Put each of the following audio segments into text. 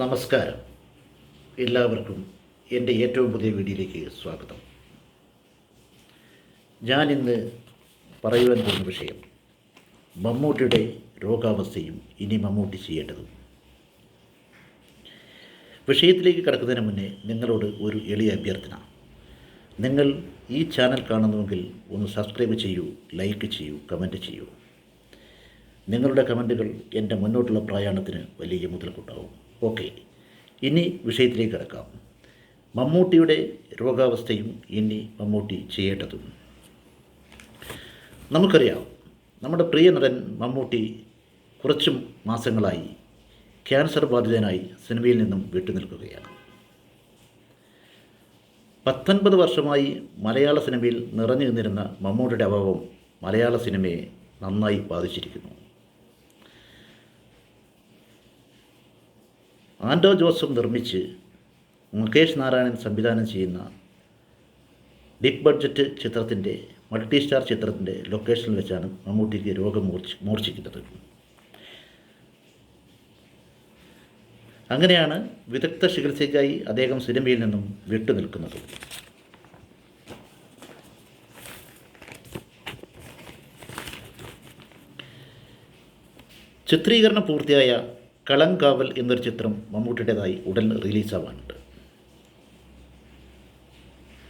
നമസ്കാരം. എല്ലാവർക്കും എന്റെ ഏറ്റവും പുതിയ വീഡിയോയിലേക്ക് സ്വാഗതം. ഞാനിന്ന് പറയുവാൻ പോകുന്ന വിഷയം മമ്മൂട്ടിയുടെ രോഗാവസ്ഥയും ഇനി മമ്മൂട്ടി ചെയ്യേണ്ടതും. വിഷയത്തിലേക്ക് കടക്കുന്നതിന് മുന്നേ നിങ്ങളോട് ഒരു എളിയ അഭ്യർത്ഥന. നിങ്ങൾ ഈ ചാനൽ കാണുന്നുവെങ്കിൽ ഒന്ന് സബ്സ്ക്രൈബ് ചെയ്യൂ ലൈക്ക് ചെയ്യൂ കമന്റ് ചെയ്യൂ. നിങ്ങളുടെ കമന്റുകൾ എന്റെ മുന്നോട്ടുള്ള പ്രയാണത്തിന് വലിയ മുതൽക്കൂട്ടാവും. ഓക്കെ. ഇനി വിഷയത്തിലേക്ക് കിടക്കാം. മമ്മൂട്ടിയുടെ രോഗാവസ്ഥയും ഇനി മമ്മൂട്ടി ചെയ്യേണ്ടതും. നമുക്കറിയാം നമ്മുടെ പ്രിയ നടൻ മമ്മൂട്ടി കുറച്ച് മാസങ്ങളായി ക്യാൻസർ ബാധിതനായി സിനിമയിൽ നിന്നും വിട്ടുനിൽക്കുകയാണ്. പത്തൊൻപത് വർഷമായി മലയാള സിനിമയിൽ നിറഞ്ഞു നിന്നിരുന്ന മമ്മൂട്ടിയുടെ അഭാവം മലയാള സിനിമയെ നന്നായി ബാധിച്ചിരിക്കുന്നു. ആൻഡോ ജോസഫ് നിർമ്മിച്ച് മുകേഷ് നാരായണൻ സംവിധാനം ചെയ്യുന്ന ബിഗ് ബഡ്ജറ്റ് ചിത്രത്തിന്റെ മൾട്ടി സ്റ്റാർ ചിത്രത്തിന്റെ ലൊക്കേഷനിൽ വെച്ചാണ് മമ്മൂട്ടിക്ക് രോഗം മൂർച്ച് മൂർച്ഛിക്കുന്നത്. അങ്ങനെയാണ് വിദഗ്ധ ചികിത്സയ്ക്കായി അദ്ദേഹം സിനിമയിൽ നിന്നും വിട്ടുനിൽക്കുന്നത് ചിത്രീകരണം പൂർത്തിയായ കളങ്കാവൽ എന്നൊരു ചിത്രം മമ്മൂട്ടിയുടേതായി ഉടൻ റിലീസാവാനുണ്ട്.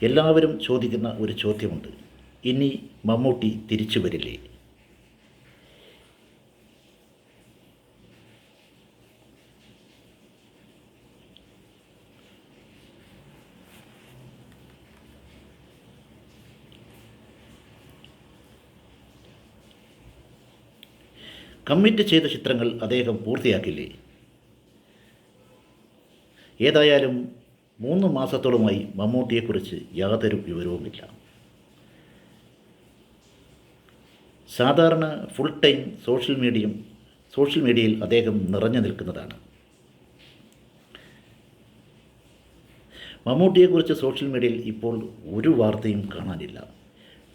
എല്ലാവരും ചോദിക്കുന്ന ഒരു ചോദ്യമുണ്ട്. ഇനി മമ്മൂട്ടി തിരിച്ചു വരില്ലേ? കമ്മിറ്റ് ചെയ്ത ചിത്രങ്ങൾ അദ്ദേഹം പൂർത്തിയാക്കില്ലേ? ഏതായാലും മൂന്ന് മാസത്തോളമായി മമ്മൂട്ടിയെക്കുറിച്ച് യാതൊരു വിവരവുമില്ല. സാധാരണ full time social medium social മീഡിയയിൽ അദ്ദേഹം നിറഞ്ഞു നിൽക്കുന്നതാണ്. മമ്മൂട്ടിയെക്കുറിച്ച് സോഷ്യൽ മീഡിയയിൽ ഇപ്പോൾ ഒരു വാർത്തയും കാണാനില്ല.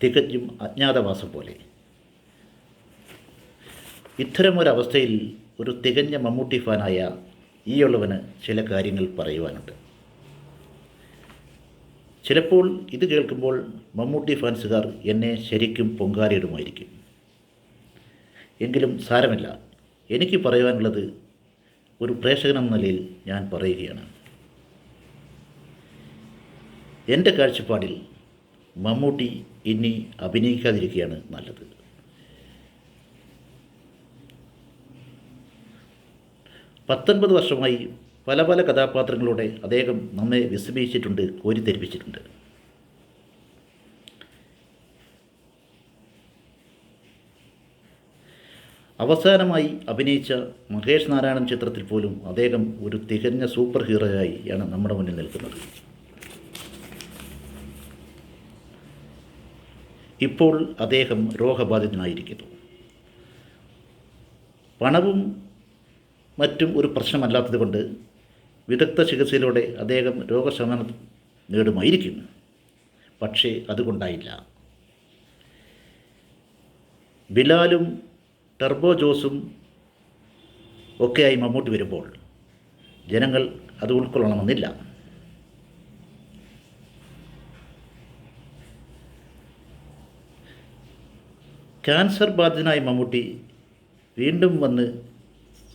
തികച്ചും അജ്ഞാതവാസം പോലെ. ഇത്തരമൊരവസ്ഥയിൽ ഒരു തികഞ്ഞ മമ്മൂട്ടി ഫാനായ ഈയുള്ളവന് ചില കാര്യങ്ങൾ പറയുവാനുണ്ട്. ചിലപ്പോൾ ഇത് കേൾക്കുമ്പോൾ മമ്മൂട്ടി ഫാൻസുകാർ എന്നെ ശരിക്കും പൊങ്കാലയിടുമായിരിക്കും. എങ്കിലും സാരമില്ല. എനിക്ക് പറയുവാനുള്ളത് ഒരു പ്രേക്ഷകനെന്ന നിലയിൽ ഞാൻ പറയുകയാണ്. എന്റെ കാഴ്ചപ്പാടിൽ മമ്മൂട്ടി ഇനി അഭിനയിക്കാതിരിക്കുകയാണ് നല്ലത്. പത്തൊൻപത് വർഷമായി പല പല കഥാപാത്രങ്ങളോടെ അദ്ദേഹം നമ്മെ വിസ്മയിച്ചിട്ടുണ്ട് കോരിത്തെരിപ്പിച്ചിട്ടുണ്ട്. അവസാനമായി അഭിനയിച്ച മഹേഷ് നാരായണൻ ചിത്രത്തിൽ പോലും അദ്ദേഹം ഒരു തികഞ്ഞ സൂപ്പർ ഹീറോയായാണ് നമ്മുടെ മുന്നിൽ നിൽക്കുന്നത്. ഇപ്പോൾ അദ്ദേഹം രോഗബാധിതനായിരിക്കുന്നു. പണവും മറ്റും ഒരു പ്രശ്നമല്ലാത്തതുകൊണ്ട് വിദഗ്ധ ചികിത്സയിലൂടെ അദ്ദേഹം രോഗശമനം നേടുമായിരിക്കും പക്ഷേ അതുകൊണ്ടായില്ല. ബിലാലും ടർബോ ജോസും ഒക്കെയായി മമ്മൂട്ടി വരുമ്പോൾ ജനങ്ങൾ അത് ഉൾക്കൊള്ളണമെന്നില്ല. ക്യാൻസർ ബാധിതനായ മമ്മൂട്ടി വീണ്ടും വന്ന്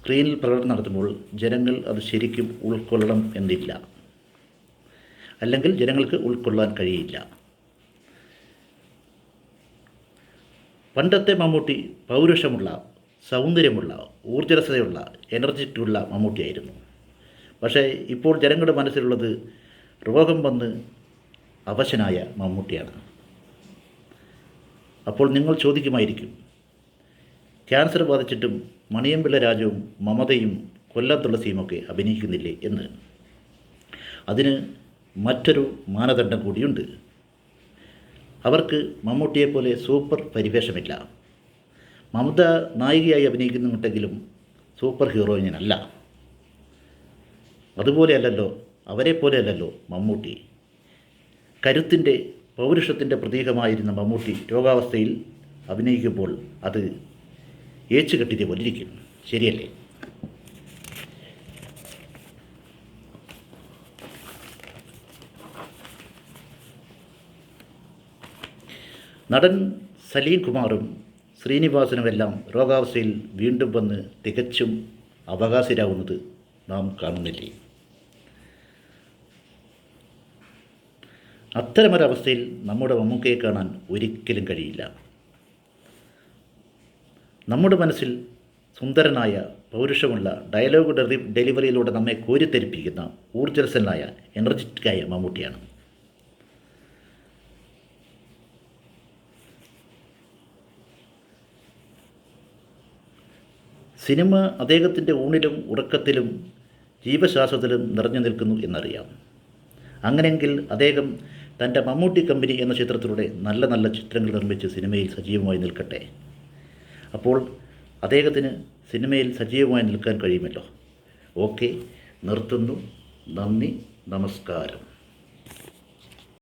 സ്ക്രീനിൽ പ്രകടനം നടത്തുമ്പോൾ ജനങ്ങൾ അത് ശരിക്കും ഉൾക്കൊള്ളണം എന്നില്ല. അല്ലെങ്കിൽ ജനങ്ങൾക്ക് ഉൾക്കൊള്ളാൻ കഴിയില്ല. പണ്ടത്തെ മമ്മൂട്ടി പൗരുഷമുള്ള സൗന്ദര്യമുള്ള ഊർജരസതയുള്ള എനർജറ്റിക്കുള്ള മമ്മൂട്ടിയായിരുന്നു. പക്ഷേ ഇപ്പോൾ ജനങ്ങളുടെ മനസ്സിലുള്ളത് രോഗം വന്ന് അവശനായ മമ്മൂട്ടിയാണ്. അപ്പോൾ നിങ്ങൾ ചോദിക്കുമായിരിക്കും ക്യാൻസർ ബാധിച്ചിട്ടും മണിയമ്പിള്ള രാജുവും മമതയും കൊല്ലം തുളസിയുമൊക്കെ അഭിനയിക്കുന്നില്ലേ എന്ന്. അതിന് മറ്റൊരു മാനദണ്ഡം കൂടിയുണ്ട്. അവർക്ക് മമ്മൂട്ടിയെപ്പോലെ സൂപ്പർ പരിവേഷമില്ല. മമത നായികയായി അഭിനയിക്കുന്നുണ്ടെങ്കിലും സൂപ്പർ ഹീറോയിനല്ല. അതുപോലെയല്ലല്ലോ അവരെ പോലെയല്ലല്ലോ മമ്മൂട്ടി. കരുത്തിന്റെ പൗരുഷത്തിന്റെ പ്രതീകമായിരുന്ന മമ്മൂട്ടി രോഗാവസ്ഥയിൽ അഭിനയിക്കുമ്പോൾ അത് ഏച്ചു കെട്ടിയത് പോലിരിക്കും ശരിയല്ലേ? നടൻ സലീം കുമാറും ശ്രീനിവാസനുമെല്ലാം രോഗാവസ്ഥയിൽ വീണ്ടും വന്ന് തികച്ചും അവകാശരാകുന്നത് നാം കാണുന്നില്ലേ? അത്തരമൊരവസ്ഥയിൽ നമ്മുടെ മമ്മൂക്കയെ കാണാൻ ഒരിക്കലും കഴിയില്ല. നമ്മുടെ മനസ്സിൽ സുന്ദരനായ പൗരുഷമുള്ള ഡയലോഗ് ഡെറി ഡെലിവറിയിലൂടെ നമ്മെ കോരിത്തെരിപ്പിക്കുന്ന ഊർജസ്വലനായ എനർജറ്റിക്കായ മമ്മൂട്ടിയാണ്. സിനിമ അദ്ദേഹത്തിന്റെ ഊണിലും ഉറക്കത്തിലും ജീവശ്വാസത്തിലും നിറഞ്ഞു നിൽക്കുന്നു എന്നറിയാം. അങ്ങനെയെങ്കിൽ അദ്ദേഹം തന്റെ മമ്മൂട്ടി കമ്പനി എന്ന ചിത്രത്തിലൂടെ നല്ല നല്ല ചിത്രങ്ങൾ നിർമ്മിച്ച് സിനിമയിൽ സജീവമായി നിൽക്കട്ടെ. അപ്പോൾ അദ്ദേഹത്തിന് സിനിമയിൽ സജീവമായി നിൽക്കാൻ കഴിയുമല്ലോ. ഓക്കെ നിർത്തുന്നു. നന്ദി നമസ്കാരം.